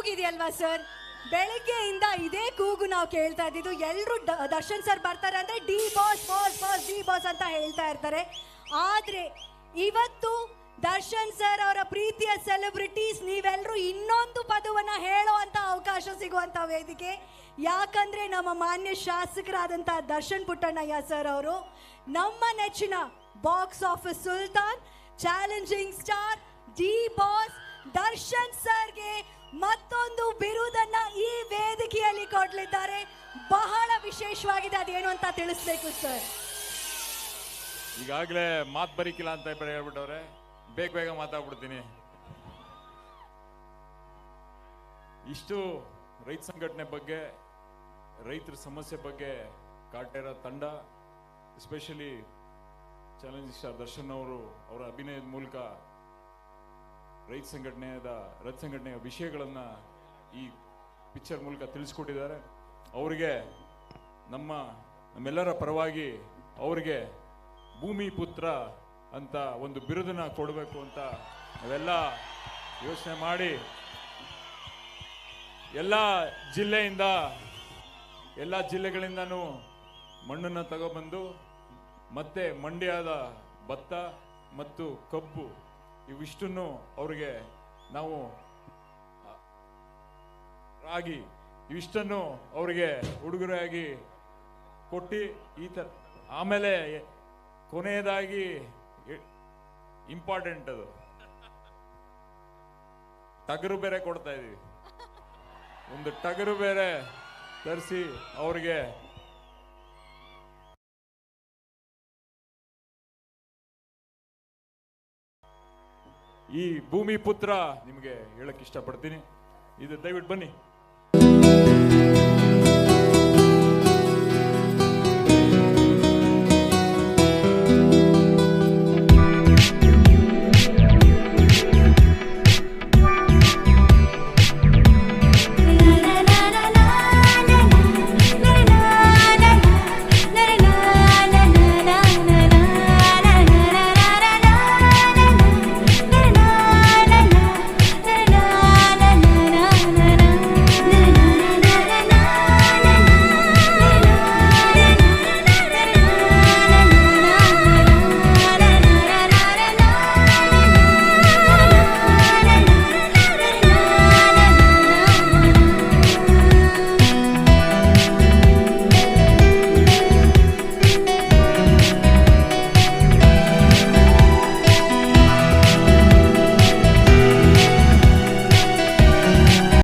ಕೂಗಿದೆಯಲ್ವಾ sir? ಬೆಳಗ್ಗೆಯಿಂದ ಇದೇ ಕೂಗು ನಾವು ಕೇಳ್ತಾ ಇದ್ದಿದ್ದು. ಎಲ್ಲರೂ ದರ್ಶನ್ ಸರ್ ಬರ್ತಾರೆ ಅಂದ್ರೆ D boss boss boss, D boss ಅಂತ ಹೇಳ್ತಾ ಇರ್ತಾರೆ. ಆದ್ರೆ ಇವತ್ತು ದರ್ಶನ್ ಸರ್ ಅವರ ಪ್ರೀತಿಯ ಸೆಲೆಬ್ರಿಟೀಸ್ ನೀವೆಲ್ಲರೂ ಇನ್ನೊಂದು ಪದವನ್ನ ಹೇಳೋ ಅಂತ ಅವಕಾಶ ಸಿಗುವಂತ ವೇದಿಕೆ. ಯಾಕಂದ್ರೆ ನಮ್ಮ ಮಾನ್ಯ ಶಾಸಕರಾದಂತ ದರ್ಶನ್ ಪುಟ್ಟಣ್ಣಯ್ಯ ಸರ್ ಅವರು ನಮ್ಮ ನೆಚ್ಚಿನ box office sultan, challenging star, D boss ಕೊಡ್ಲಿದ್ದಾರೆ. ಬಹಳ ವಿಶೇಷವಾಗಿದೆ. ಅದೇನು ಅಂತ ತಿಳಿಸ್ಬೇಕು ಸರ್ ಈಗಾಗಲೇ ಮಾತು ಬರೀಕಿಲ್ಲ ಅಂತ ಹೇಳ್ಬಿಟ್ಟವ್ರೆ. ಬೇಗ ಬೇಗ ಮಾತಾಡ್ಬಿಡ್ತೀನಿ. ಇಷ್ಟು ರೈತ ಸಂಘಟನೆ ಬಗ್ಗೆ, ರೈತರ ಸಮಸ್ಯೆ ಬಗ್ಗೆ ಕಾಟೇರ ತಂಡ ಎಸ್ಪೆಷಲಿ ಚಾಲೆಂಜ್ ಸ್ಟಾರ್ ದರ್ಶನ್ ಅವರು, ಅವರ ಅಭಿನಯದ ಮೂಲಕ ರೈತ ಸಂಘಟನೆಯದ, ರೈತ ಸಂಘಟನೆಯ ವಿಷಯಗಳನ್ನ ಈ ಪಿಕ್ಚರ್ ಮೂಲಕ ತಿಳಿಸ್ಕೊಟ್ಟಿದ್ದಾರೆ. ಅವರಿಗೆ ನಮ್ಮ, ನಮ್ಮೆಲ್ಲರ ಪರವಾಗಿ ಅವರಿಗೆ ಭೂಮಿ ಪುತ್ರ ಅಂತ ಒಂದು ಬಿರುದನ್ನು ಕೊಡಬೇಕು ಅಂತ ನಾವೆಲ್ಲ ಯೋಚನೆ ಮಾಡಿ ಎಲ್ಲ ಜಿಲ್ಲೆಯಿಂದ, ಎಲ್ಲ ಜಿಲ್ಲೆಗಳಿಂದನೂ ಮಣ್ಣನ್ನು ತಗೊಬಂದು ಮತ್ತೆ ಮಂಡ್ಯದ ಭತ್ತ ಮತ್ತು ಕಬ್ಬು ಇವಿಷ್ಟನ್ನು ಅವರಿಗೆ ನಾವು ರಾಗಿ ಇವಿಷ್ಟನ್ನು ಅವರಿಗೆ ಉಡುಗೊರೆಯಾಗಿ ಕೊಟ್ಟು ಈ ಥರ ಆಮೇಲೆ ಕೊನೆಯದಾಗಿ ಇಂಪಾರ್ಟೆಂಟ್ ಅದು. ಟಗರು ಬೇರೆ ಕೊಡ್ತಾ ಇದ್ದೀವಿ ಒಂದು ಟಗರು ಬೇರೆ ತರಿಸಿ ಅವ್ರಿಗೆ ಈ ಭೂಮಿ ಪುತ್ರ ನಿಮಗೆ ಹೇಳಕ್ ಇಷ್ಟಪಡ್ತೀನಿ. ಇದು ದಯವಿಟ್ಟು ಬನ್ನಿ. you.